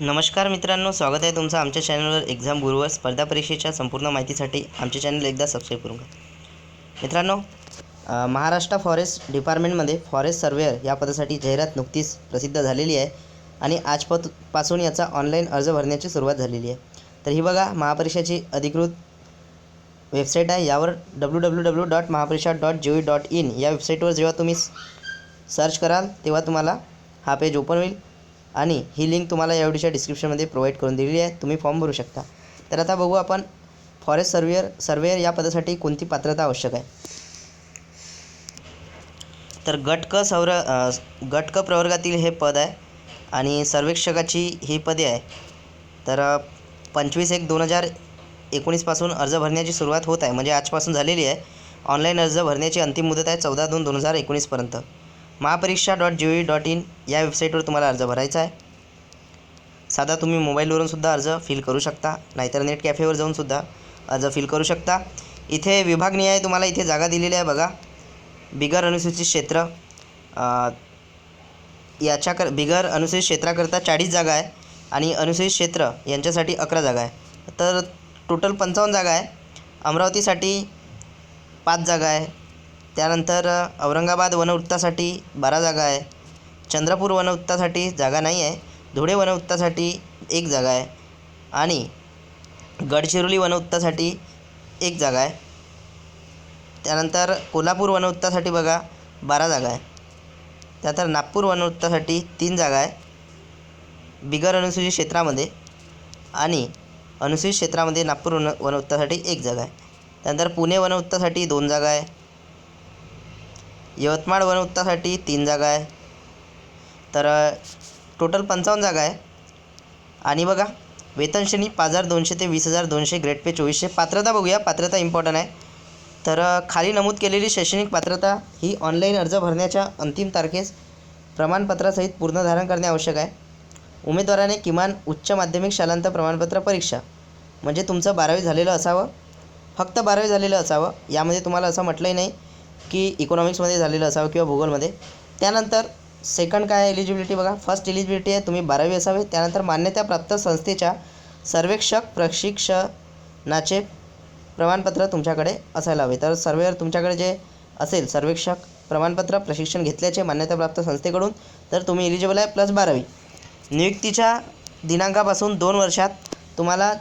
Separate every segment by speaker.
Speaker 1: नमस्कार मित्रांनो स्वागत आहे तुमचं आमच्या चॅनलवर एक्झाम गुरुवर स्पर्धा परीक्षेच्या संपूर्ण माहितीसाठी आमचे चॅनल एकदा सबस्क्राईब करून घ्या. मित्रांनो महाराष्ट्र फॉरेस्ट डिपार्टमेंटमध्ये फॉरेस्ट सर्वेअर या पदासाठी जाहिरात नुकतीच प्रसिद्ध झालेली आहे आणि आजपत पासून याचा ऑनलाईन अर्ज भरण्याची सुरुवात झालेली आहे. तर ही बघा महापरीक्षाची अधिकृत वेबसाईट आहे. यावर W W W dot Mahapariksha dot G dot in या वेबसाईटवर जेव्हा तुम्ही सर्च कराल तेव्हा तुम्हाला हा पेज ओपन होईल. आणि ही लिंक तुम्हाला या व्हिडिओच्या डिस्क्रिप्शनमध्ये प्रोव्हाइड करून दिलेली आहे. तुम्ही फॉर्म भरू शकता. तर आता बघू आपण फॉरेस्ट सर्वेअर सर्वेअर या पदासाठी कोणती पात्रता आवश्यक आहे? तर गटक सौर गटक प्रवर्गातील हे पद आहे आणि सर्वेक्षकाची ही पदे आहे. तर पंचवीस एक दोन हजार एकोणीसपासून अर्ज भरण्याची सुरुवात होत आहे. म्हणजे आजपासून झालेली आहे. ऑनलाईन अर्ज भरण्याची अंतिम मुदत आहे चौदा दोन दोन हजार एकोणीसपर्यंत Mahapariksha dot G E dot in या वेबसाईटवर तुम्हाला अर्ज भरायचा आहे. साधा तुम्ही मोबाईलवरून सुद्धा अर्ज फिल करू शकता नाहीतर नेट कॅफेवर जाऊन सुद्धा अर्ज फिल करू शकता. इथे विभागनिहाय तुम्हाला इथे जागा दिलेली आहे बघा. बिगर अनुसूचित क्षेत्र याच्याकर बिगर अनुसूचित क्षेत्राकरता चाळीस जागा आहे आणि अनुसूचित क्षेत्र यांच्यासाठी अकरा जागा आहे. तर टोटल पंचावन्न जागा आहे. अमरावतीसाठी पाच जागा आहे. त्यानंतर औरंगाबाद वनवृत्तासाठी बारा जागा आहे. चंद्रपूर वनवृत्तासाठी जागा नाही आहे. धुळे वनवृत्तासाठी एक जागा आहे. आणि गडचिरोली वनवृत्तासाठी एक जागा आहे. त्यानंतर कोल्हापूर वनवृत्तासाठी बघा बारा जागा आहे. त्यानंतर नागपूर वनवृत्तासाठी तीन जागा आहे. बिगर अनुसूचित क्षेत्रामध्ये आणि अनुसूचित क्षेत्रामध्ये नागपूर वन वनवृत्तासाठी एक जागा आहे. त्यानंतर पुणे वनवृत्तासाठी दोन जागा आहे. यवतमाळ वनवृत्तासाठी तीन जागा आहे. तर टोटल पंचावन्न जागा आहे. आणि बघा वेतनश्रेणी पाच हजार दोनशे ते वीस हजार दोनशे ग्रेड पे चोवीसशे. पात्रता बघूया पात्रता इम्पॉर्टंट आहे. तर खाली नमूद केलेली शैक्षणिक पात्रता ही ऑनलाईन अर्ज भरण्याच्या अंतिम तारखेस प्रमाणपत्रासहित पूर्ण धारण करणे आवश्यक आहे. उमेदवाराने किमान उच्च माध्यमिक शालांत प्रमाणपत्र परीक्षा. म्हणजे तुमचं बारावी झालेलं असावं. फक्त बारावी झालेलं असावं. यामध्ये तुम्हाला असं म्हटलंही नाही. की इकॉनॉमिक्समध्ये झालेलं असावं किंवा भूगोलमध्ये. त्यानंतर सेकंड काय एलिजिबिलिटी बघा. फर्स्ट एलिजिबिलिटी आहे तुम्ही बारावी असावे. त्यानंतर मान्यताप्राप्त संस्थेच्या सर्वेक्षक प्रशिक्षणाचे प्रमाणपत्र तुमच्याकडे असायला हवे. तर सर्वेअर तुमच्याकडे जे असेल सर्वेक्षक प्रमाणपत्र प्रशिक्षण घेतल्याचे मान्यताप्राप्त संस्थेकडून तर तुम्ही एलिजिबल आहे प्लस बारावी. नियुक्तीच्या दिनांकापासून दोन वर्षात तुम्हाला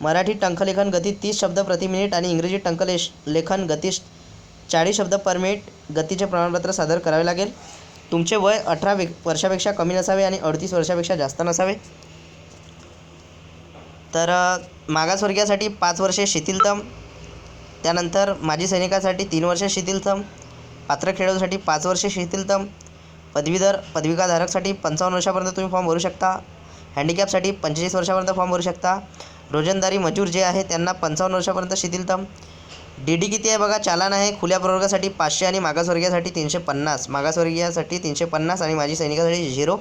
Speaker 1: मराठी टंकलेखन गती तीस शब्द प्रति मिनिट आणि इंग्रजी टंकलेश लेखन गती चाळीस शब्द पर मिनिट गतीचे प्रमाणपत्र सादर करावे लागेल. तुमचे वय अठरा वे वर्षापेक्षा कमी नसावे आणि अडतीस वर्षापेक्षा जास्त नसावे. तर मागासवर्गीयासाठी पाच वर्षे शिथिलतम त्यानंतर माजी सैनिकासाठी तीन वर्षे शिथिलतम पात्र खेळाडूसाठी पाच वर्षे शिथिलतम पदवीधर पदविकाधारकसाठी पंचावन्न वर्षापर्यंत तुम्ही फॉर्म भरू शकता. हँडिकॅपसाठी पंचेचाळीस वर्षापर्यंत फॉर्म भरू शकता. रोजंदारी मजूर जे आहे त्यांना पंचावन्न वर्षापर्यंत शिथिलतम डी डी किती आहे बघा? चालान आहे. खुल्या प्रवर्गासाठी पाचशे आणि मागासवर्गीयासाठी तीनशे पन्नास. मागासवर्गीयासाठी तीनशे पन्नास आणि माझी सैनिकासाठी झिरो.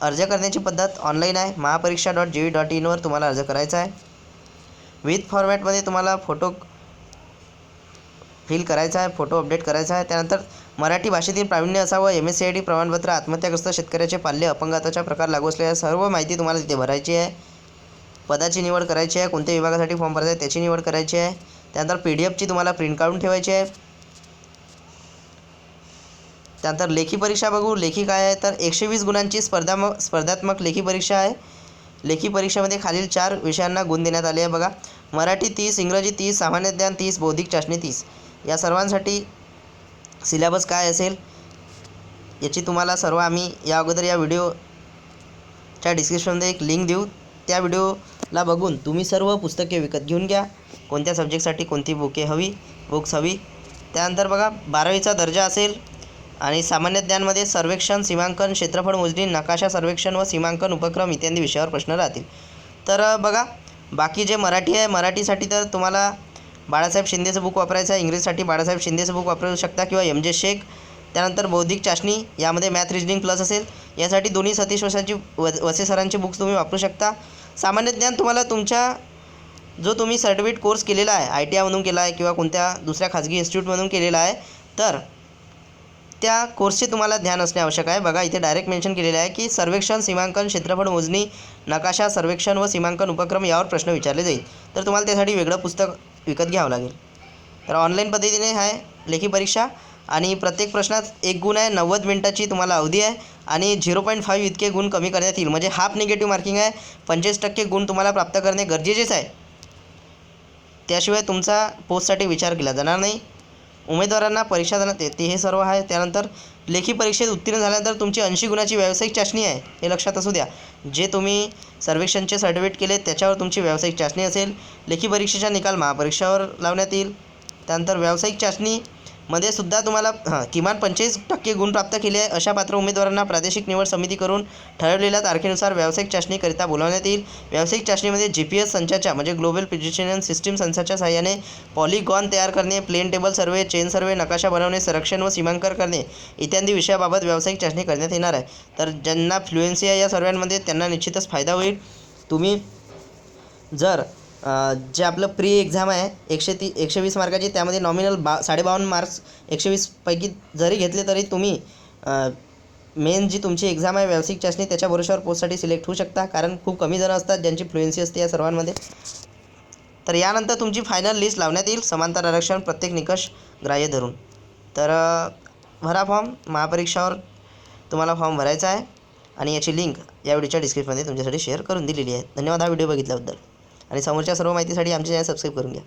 Speaker 1: अर्ज करण्याची पद्धत ऑनलाईन आहे. Mahapariksha dot G V dot इनवर तुम्हाला अर्ज करायचा आहे. विथ फॉर्मॅटमध्ये तुम्हाला फोटो फिल करायचा आहे. फोटो अपडेट करायचा आहे. त्यानंतर मराठी भाषेतील प्रावीण्य असावं. M S C I D प्रमाणपत्र आत्महत्याग्रस्त शेतकऱ्याचे पाल्य अपंगाताच्या प्रकार लागू असलेल्या सर्व माहिती तुम्हाला तिथे भरायची आहे. पदाची निवड करायची आहे. कोणत्या विभागासाठी फॉर्म भरायचा आहे त्याची निवड करायची आहे. त्यानंतर पी डी एफची तुम्हाला प्रिंट काढून ठेवायची आहे. त्यानंतर लेखी परीक्षा बघू. लेखी काय आहे? तर एकशे वीस गुणांची स्पर्धात्मक स्पर्धात्मक लेखी परीक्षा आहे. लेखी परीक्षेमध्ये खालील चार विषयांना गुण देण्यात आले आहे बघा. मराठी तीस इंग्रजी तीस सामान्य ज्ञान तीस बौद्धिक चाचणी तीस. या सर्वांसाठी सिलेबस काय असेल? याची तुम्हाला सर्व आम्ही या अगोदर या व्हिडिओच्या डिस्क्रिप्शनमध्ये एक लिंक देऊ. त्या व्हिडिओला बघून तुम्ही सर्व पुस्तके विकत घेऊन घ्या. कोणत्या सब्जेक्टसाठी कोणती बुके हवी? बुक्स हवी. त्यानंतर बघा बारावीचा दर्जा असेल आणि सामान्य ज्ञानमध्ये सर्वेक्षण सीमांकन क्षेत्रफळ मोजणी नकाशा सर्वेक्षण व सीमांकन उपक्रम इत्यादी विषयावर प्रश्न राहतील. तर बघा बाकी जे मराठी आहे मराठीसाठी तर तुम्हाला बाळासाहेब शिंदेचं बुक वापरायचं आहे. इंग्रजीसाठी बाळासाहेब शिंदेचं बुक वापरू शकता किंवा एम जे शेख त्यानंतर बौद्धिक चाचणी यामध्ये मॅथ रिजनिंग प्लस असेल. यासाठी दोन्ही सतीश वसांची व वसे सरांची बुक्स तुम्ही वापरू शकता. सामान्य ज्ञान तुम्हाला तुमच्या जो तुम्ही सर्टिफिकेट कोर्स केलेला आहे आय टी आयमधून केला आहे किंवा कोणत्या दुसऱ्या खाजगी इन्स्टिट्यूटमधून केलेला आहे तर त्या कोर्सचे तुम्हाला ध्यान असणे आवश्यक आहे. बघा इथे डायरेक्ट मेन्शन केलेलं आहे की सर्वेक्षण सीमांकन क्षेत्रफळ मोजणी नकाशा सर्वेक्षण व सीमांकन उपक्रम यावर प्रश्न विचारले जाईल. तर तुम्हाला त्यासाठी वेगळं पुस्तक विकत घ्यावं लागेल. तर ऑनलाईन पद्धतीने आहे लेखी परीक्षा. आणि प्रत्येक प्रश्नात एक गुण आहे नव्वद मिनिटाची तुम्हाला अवधी आहे. आणि झिरो पॉईंट फाईव्ह इतके गुण कमी करण्यात येईल. म्हणजे हाफ निगेटिव्ह मार्किंग आहे. पंचवीस टक्के गुण तुम्हाला प्राप्त करणे गरजेचेच आहे. त्याशिवाय तुमचा पोस्टसाठी विचार केला जाणार नाही. उमेदवारांना परीक्षा देण्यात येते हे सर्व आहे. त्यानंतर लेखी परीक्षेत उत्तीर्ण झाल्यानंतर तुमची ऐंशी गुणाची व्यावसायिक चाचणी आहे हे लक्षात असू द्या. जे तुम्ही सर्वेक्षणचे सर्टिफिकेट केले त्याच्यावर तुमची व्यावसायिक चाचणी असेल. लेखी परीक्षेचा निकाल महापरीक्षावर लावण्यात येईल. त्यानंतर व्यावसायिक चाचणी मध्ये सुद्धा तुम्हाला हां किमान पंचवीस टक्के गुण प्राप्त केले आहे. अशा पात्र उमेदवारांना प्रादेशिक निवड समिती करून ठरवलेल्या तारखेनुसार व्यावसायिक चाचणीकरिता बोलावण्यात येईल. व्यावसायिक चाचणीमध्ये जी पी एस संचाच्या म्हणजे ग्लोबल पोजिशनल सिस्टीम संचाच्या सहाय्याने पॉलिगॉन तयार करणे plane table survey chain survey नकाशा बनवणे संरक्षण व सीमांकन करणे इत्यादी विषयाबाबत व्यावसायिक चाचणी करण्यात येणार आहे. तर ज्यांना फ्लुएन्सी आहे या सर्वांमध्ये त्यांना निश्चितच फायदा होईल. तुम्ही जर जे आपलं प्री एक्झाम आहे एकशे ती एकशे वीस मार्काची त्यामध्ये नॉमिनल बा साडेबावन्न मार्क्स एकशे वीसपैकी जरी घेतले तरी तुम्ही मेन जी तुमची एक्झाम आहे व्यावसायिक चाचणी त्याच्या भरोशावर पोस्टसाठी सिलेक्ट होऊ शकता. कारण खूप कमी जणं असतात ज्यांची फ्लुएन्सी असते या सर्वांमध्ये. तर यानंतर तुमची फायनल लिस्ट लावण्यात येईल. समांतर आरक्षण प्रत्येक निकष ग्राह्य धरून. तर भरा फॉर्म महापरीक्षावर तुम्हाला फॉर्म भरायचा आहे. आणि याची लिंक या व्हिडिओच्या डिस्क्रिप्शनमध्ये तुमच्यासाठी शेअर करून दिलेली आहे. धन्यवाद. हा व्हिडिओ बघितल्याबद्दल. आणि समोरच्या सर्व माहितीसाठी आमचे चॅनल सबस्क्राईब करून घ्या.